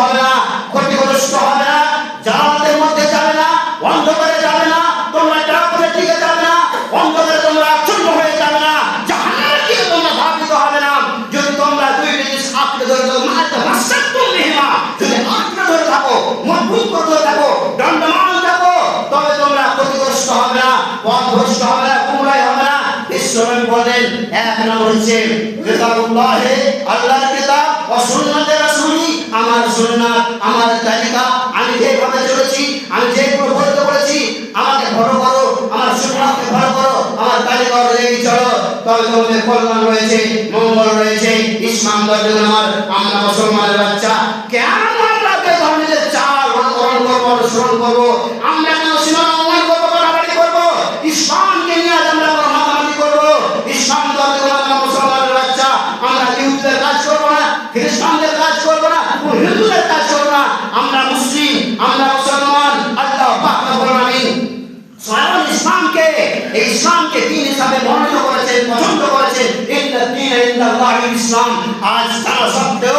হবে মধ্যে যাবে না, অন্ধকারে যাবে যাবে না তোমরা চূর্ণ হয়ে যাবে তোমরা ধাবিত হবে না। যদি তোমরা দুই জিনিস থাকো মজবুত করে থাকো, দণ্ডমান থাকো, তবে তোমরা ক্ষতিগ্রস্ত হবে না, পথভ্রষ্ট হবে না, কুমড়াই হবে না। বিশ্বনবী বলেন, এক নম্বর হচ্ছে কিতাবুল্লাহে, আল্লাহর কিতাব ও তালিকা চলো তোমাদের কল্যাণ রয়েছে, মঙ্গল রয়েছে। ইসলাম ধর্মের আমার, আমরা মুসলমানের বাচ্চা। কেন আমরা বেধর্মীদের চাল অনুকরণ করব, অনুসরণ করব? আমরা কেন সীমা লঙ্ঘন করব, বাড়াবাড়ি করব? ইসলামকে নিয়ে আজ আমরা মাতামাতি করব? ইসলাম ধর্মের আমরা মুসলমানের বাচ্চা। আমরা ইহুদের কাজ করব না, খ্রিস্টানদের কাজ করব না, হিন্দুদের কাজ করব ইসলামকে দিন হিসাবে মনোনীত করেছেন পছন্দ করেছেন। ইসলাম। আজ তারা সত্ত্বেও